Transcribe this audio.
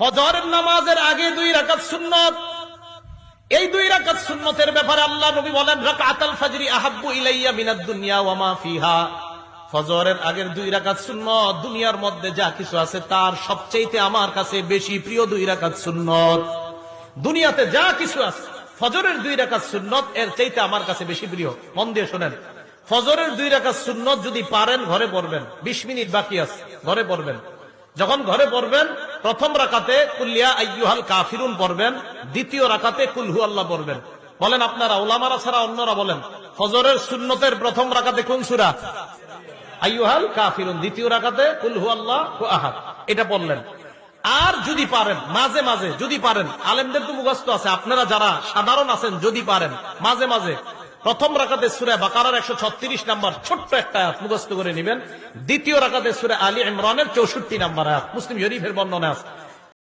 ফজরের নামাজের আগে দুই রাকাত সুন্নত। এই দুই রাকাত সুন্নতের ব্যাপারে আল্লাহ নবী বলেন, রাকাতাল ফাজরি আহাব্বু ইলাইয়া মিনাদ দুনিয়া ওয়া মা ফিহা। ফজরের আগের দুই রাকাত সুন্নত, দুনিয়ার মধ্যে যা কিছু আছে তার সবচেয়েতে আমার কাছে বেশি প্রিয় দুই রাকাত সুন্নত। দুনিয়াতে যা কিছু আছে, ফজরের দুই রাকাত সুন্নত এর চাইতে আমার কাছে বেশি প্রিয়। মন দিয়ে শোনেন, ফজরের দুই রাকাত সুন্নত যদি পারেন, ঘরে পড়বেন, বিশ মিনিট বাকি আছে, ঘরে পড়বেন। যখন ঘরে পড়বেন প্রথম রাকাতে কুল্লিয়া আইয়ুহাল কাফিরুন পড়বেন, দ্বিতীয় রাকাতে কুলহু আল্লাহ পড়বেন। বলেন, আপনারা ওলামারা ছাড়া অন্যরা বলেন, ফজরের সুন্নতের প্রথম রাকাতে কোন সুরা? আইয়ুহাল কাফিরুন দ্বিতীয় রাকাতে কুলহু আল্লাহ আহাদ এটা বললেন আর যদি পারেন, মাঝে মাঝে যদি পারেন, আলেমদের তো মুখস্থ আছে, আপনারা যারা সাধারণ আছেন যদি পারেন, মাঝে মাঝে প্রথম রাখাতে সুরে বাকারার একশো ছত্রিশ নাম্বার ছোট্ট একটা আয়াত মুখস্থ করে নিবেন। দ্বিতীয় রাখাতে সুরে আলী ইমরানের চৌষট্টি নাম্বার আয়াত। মুসলিম শরীফের বর্ণনা আছে।